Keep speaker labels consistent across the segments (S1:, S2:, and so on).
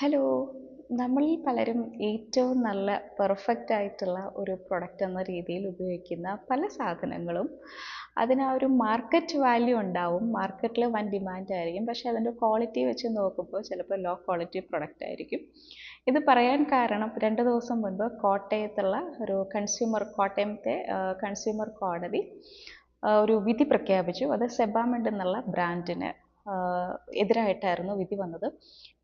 S1: Hello നമ്മളിൽ പലരും ഏറ്റവും നല്ല പെർഫെക്റ്റ് ആയിട്ടുള്ള ഒരു പ്രൊഡക്റ്റ് എന്ന രീതിയിൽ ഉപയോഗിക്കുന്ന പല സാധനങ്ങളും അതിന് ആ ഒരു മാർക്കറ്റ് വാല്യൂ ഉണ്ടാവും. മാർക്കറ്റിൽ വൻ ഡിമാൻഡ് ആയിരിക്കും. പക്ഷേ അതിന്റെ ക്വാളിറ്റി വെച്ച് നോക്കുമ്പോൾ ചിലപ്പോൾ ലോ ക്വാളിറ്റി പ്രൊഡക്റ്റ് ആയിരിക്കും. ഇത് പറയാൻ കാരണം രണ്ട് ദിവസം മുൻപ് കോട്ടയത്തുള്ള ഒരു കൺസ്യൂമർ കോട്ടയത്തെ കൺസ്യൂമർ കോടതി ഒരു വിധി പ്രഖ്യാപിച്ചു. അത് സെബാമെഡ് എന്നുള്ള ബ്രാൻഡിന് എതിരായിട്ടായിരുന്നു വിധി വന്നത്.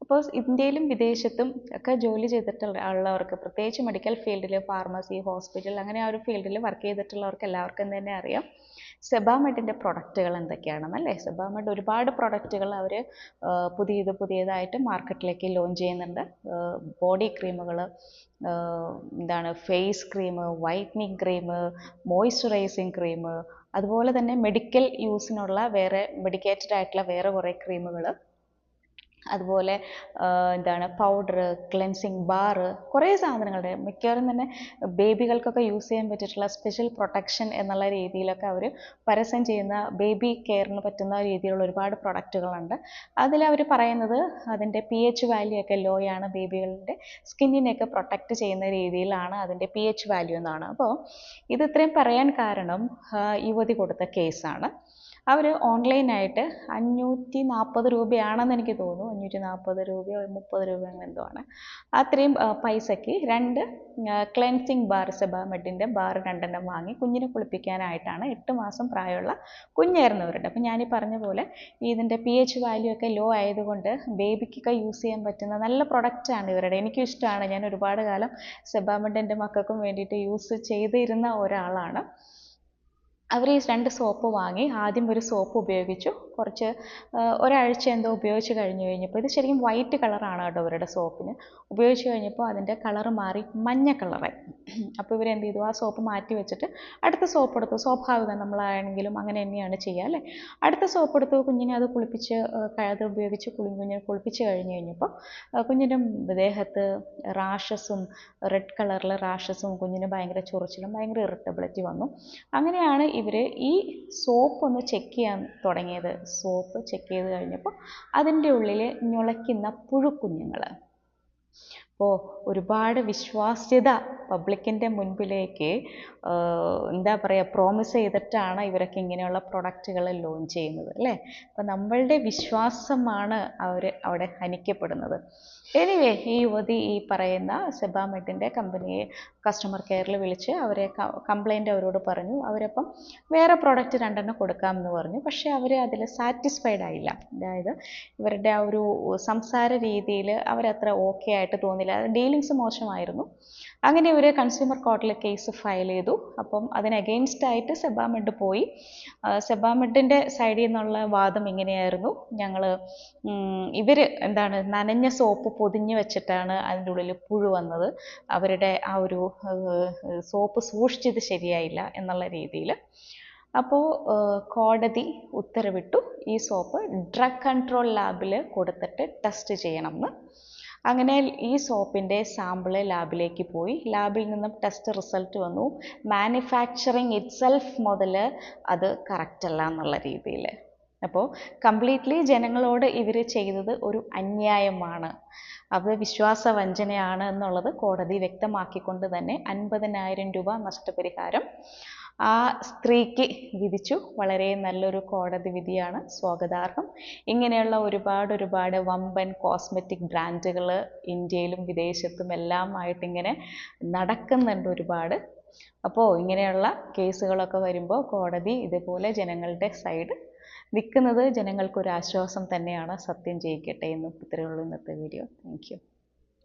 S1: അപ്പോൾ ഇന്ത്യയിലും വിദേശത്തും ഒക്കെ ജോലി ചെയ്തിട്ടുള്ള ഉള്ളവർക്ക് പ്രത്യേകിച്ച് മെഡിക്കൽ ഫീൽഡിൽ ഫാർമസി ഹോസ്പിറ്റൽ അങ്ങനെ ആ ഒരു ഫീൽഡിൽ വർക്ക് ചെയ്തിട്ടുള്ളവർക്ക് എല്ലാവർക്കും തന്നെ അറിയാം. സെബാമെഡിന്റെ പ്രൊഡക്റ്റുകൾ എന്തൊക്കെയാണെന്നല്ലേ സെബാമെഡ് ഒരുപാട് പ്രൊഡക്റ്റുകൾ അവർ പുതിയത് പുതിയതായിട്ട് മാർക്കറ്റിലേക്ക് ലോഞ്ച് ചെയ്യുന്നുണ്ട്. ബോഡി ക്രീമുകൾ എന്താണ് face cream whitening cream moisturising cream അതുപോലെ തന്നെ മെഡിക്കൽ യൂസിനുള്ള വേറെ മെഡിക്കേറ്റഡ് ആയിട്ടുള്ള വേറെ കുറേ ക്രീമുകൾ അതുപോലെ എന്താണ് പൗഡർ ക്ലെൻസിങ് ബാർ കുറേ സാധനങ്ങളുടെ മിക്കവാറും തന്നെ ബേബികൾക്കൊക്കെ യൂസ് ചെയ്യാൻ പറ്റിയിട്ടുള്ള സ്പെഷ്യൽ പ്രൊട്ടക്ഷൻ എന്നുള്ള രീതിയിലൊക്കെ അവർ പരസ്യം ചെയ്യുന്ന ബേബി കെയറിന് പറ്റുന്ന രീതിയിലുള്ള ഒരുപാട് പ്രൊഡക്റ്റുകളുണ്ട് അതിൽ അവർ പറയുന്നത് അതിന്റെ പി എച്ച് വാല്യൂ ഒക്കെ ലോ ആണ് ബേബികളുടെ സ്കിന്നിനെയൊക്കെ പ്രൊട്ടക്റ്റ് ചെയ്യുന്ന രീതിയിലാണ് അതിന്റെ പി എച്ച് വാല്യൂ എന്നാണ്. അപ്പോൾ ഇത് ഇത്രയും പറയാൻ കാരണം യുവതി കൊടുത്ത കേസാണ് അവർ ഓൺലൈനായിട്ട് അഞ്ഞൂറ്റി നാൽപ്പത് രൂപയാണെന്ന് എനിക്ക് തോന്നുന്നു. അഞ്ഞൂറ്റി നാൽപ്പത് രൂപയോ മുപ്പത് രൂപയോ അങ്ങനെ എന്തോ ആണ്. അത്രയും പൈസയ്ക്ക് രണ്ട് ക്ലെൻസിങ് ബാർ സെബാമെഡിന്റെ ബാർ രണ്ടെണ്ണം വാങ്ങി കുഞ്ഞിനെ കുളിപ്പിക്കാനായിട്ടാണ് എട്ട് മാസം പ്രായമുള്ള കുഞ്ഞായിരുന്നവരുടെ അപ്പം ഞാനീ പറഞ്ഞ പോലെ ഇതിന്റെ പി എച്ച് വാല്യൂ ഒക്കെ ലോ ആയതുകൊണ്ട് ബേബിക്കൊക്കെ യൂസ് ചെയ്യാൻ പറ്റുന്ന നല്ല പ്രൊഡക്റ്റാണ് ഇവരുടെ. എനിക്കും ഇഷ്ടമാണ്. ഞാൻ ഒരുപാട് കാലം സെബാമെഡ് എന്റെ മക്കൾക്കും വേണ്ടിയിട്ട് യൂസ് ചെയ്തിരുന്ന ഒരാളാണ്. അവർ ഈ രണ്ട് സോപ്പ് വാങ്ങി ആദ്യം ഒരു സോപ്പ് ഉപയോഗിച്ചു. കുറച്ച് ഒരാഴ്ച എന്തോ ഉപയോഗിച്ച് കഴിഞ്ഞു കഴിഞ്ഞപ്പോൾ ഇത് ശരിക്കും വൈറ്റ് കളറാണ് കേട്ടോ ഇവരുടെ സോപ്പിന്. ഉപയോഗിച്ച് കഴിഞ്ഞപ്പോൾ അതിന്റെ കളറ് മാറി മഞ്ഞ കളറായി അപ്പോൾ ഇവരെന്ത് ചെയ്തു? ആ സോപ്പ് മാറ്റി വെച്ചിട്ട് അടുത്ത സോപ്പ് എടുത്തു. സ്വാഭാവികം നമ്മളാണെങ്കിലും അങ്ങനെ തന്നെയാണ് ചെയ്യുക അല്ലേ? അടുത്ത സോപ്പ് എടുത്തു. കുഞ്ഞിനെ അത് കുളിപ്പിച്ച് അത് ഉപയോഗിച്ച് കുളി കുഞ്ഞിനെ കുളിപ്പിച്ച് കഴിഞ്ഞ് കഴിഞ്ഞപ്പോൾ കുഞ്ഞിന്റെ ദേഹത്ത് റാഷസും റെഡ് കളറിലെ റാഷസും കുഞ്ഞിന് ഭയങ്കര ചൊറിച്ചിലും ഭയങ്കര ഇറിറ്റബിലിറ്റി വന്നു. അങ്ങനെയാണ് ഇവർ ഈ സോപ്പ് ഒന്ന് ചെക്ക് ചെയ്യാൻ തുടങ്ങിയത്. സോപ്പ് ചെക്ക് ചെയ്ത് കഴിഞ്ഞപ്പോൾ അതിന്റെ ഉള്ളിൽ ഞുളയ്ക്കുന്ന പുഴുക്കുഞ്ഞുങ്ങൾ അപ്പോൾ ഒരുപാട് വിശ്വാസ്യത പബ്ലിക്കിന്റെ മുൻപിലേക്ക് എന്താ പറയുക പ്രോമിസ് ചെയ്തിട്ടാണ് ഇവരൊക്കെ ഇങ്ങനെയുള്ള പ്രൊഡക്റ്റുകൾ ലോഞ്ച് ചെയ്യുന്നത് അല്ലേ? അപ്പോൾ നമ്മളുടെ വിശ്വാസമാണ് അവർ അവിടെ ഹനിക്കപ്പെടുന്നത്. എനിവേ ഈ യുവതി ഈ പറയുന്ന സെബാമെഡിന്റെ കമ്പനിയെ കസ്റ്റമർ കെയറിൽ വിളിച്ച് അവരെ കംപ്ലൈന്റ് അവരോട് പറഞ്ഞു. അവരപ്പം വേറെ പ്രോഡക്റ്റ് രണ്ടെണ്ണം കൊടുക്കാമെന്ന് പറഞ്ഞു. പക്ഷേ അവർ അതിൽ സാറ്റിസ്ഫൈഡ് ആയില്ല. അതായത് ഇവരുടെ ആ ഒരു സംസാര രീതിയിൽ അവരത്ര ഓക്കെ ആയിട്ട് തോന്നില്ല ഡീലിങ്സ് മോശമായിരുന്നു. അങ്ങനെ ഒരു കൺസ്യൂമർ കോർട്ടിൽ കേസ് ഫയൽ ചെയ്തു. അപ്പം അതിന് അഗെയിൻസ്റ്റ് ആയിട്ട് സെബാമെഡ് പോയി. സെബാമെഡിന്റെ സൈഡിൽ നിന്നുള്ള വാദം ഇങ്ങനെയായിരുന്നു. ഞങ്ങൾ ഇവർ എന്താണ് നനഞ്ഞ സോപ്പ് പൊതിഞ്ഞ് വെച്ചിട്ടാണ് അതിന്റെ ഉള്ളിൽ പുഴു വന്നത്. അവരുടെ ആ ഒരു സോപ്പ് സൂക്ഷിച്ചത് ശരിയായില്ല എന്നുള്ള രീതിയിൽ. അപ്പോൾ കോടതി ഉത്തരവിട്ടു ഈ സോപ്പ് ഡ്രഗ് കൺട്രോൾ ലാബിൽ കൊടുത്തിട്ട് ടെസ്റ്റ് ചെയ്യണമെന്ന് അങ്ങനെ ഈ സോപ്പിന്റെ സാമ്പിൾ ലാബിലേക്ക് പോയി. ലാബിൽ നിന്നും ടെസ്റ്റ് റിസൾട്ട് വന്നു. മാനുഫാക്ചറിങ് ഇറ്റ്സെൽഫ് മുതൽ അത് കറക്റ്റ് അല്ല എന്നുള്ള രീതിയിൽ അപ്പോൾ കംപ്ലീറ്റ്ലി ജനങ്ങളോട് ഇവർ ചെയ്തത് ഒരു അന്യായമാണ്. അത് വിശ്വാസവഞ്ചനയാണ് എന്നുള്ളത് കോടതി വ്യക്തമാക്കിക്കൊണ്ട് തന്നെ അൻപതിനായിരം രൂപ നഷ്ടപരിഹാരം ആ സ്ത്രീക്ക് വിധിച്ചു. വളരെ നല്ലൊരു കോടതി വിധിയാണ്. സ്വാഗതാർഹം. ഇങ്ങനെയുള്ള ഒരുപാട് ഒരുപാട് വമ്പൻ കോസ്മെറ്റിക് ബ്രാൻഡുകൾ ഇന്ത്യയിലും വിദേശത്തും എല്ലാം ആയിട്ടിങ്ങനെ നടക്കുന്നുണ്ട് ഒരുപാട്. അപ്പോൾ ഇങ്ങനെയുള്ള കേസുകളൊക്കെ വരുമ്പോൾ കോടതി ഇതുപോലെ ജനങ്ങളുടെ സൈഡ് നിൽക്കുന്നത് ജനങ്ങൾക്കൊരു ആശ്വാസം തന്നെയാണ് സത്യം ജയിക്കട്ടെ എന്ന് ഇത്രയേ ഉള്ളൂ ഇന്നത്തെ വീഡിയോ. താങ്ക്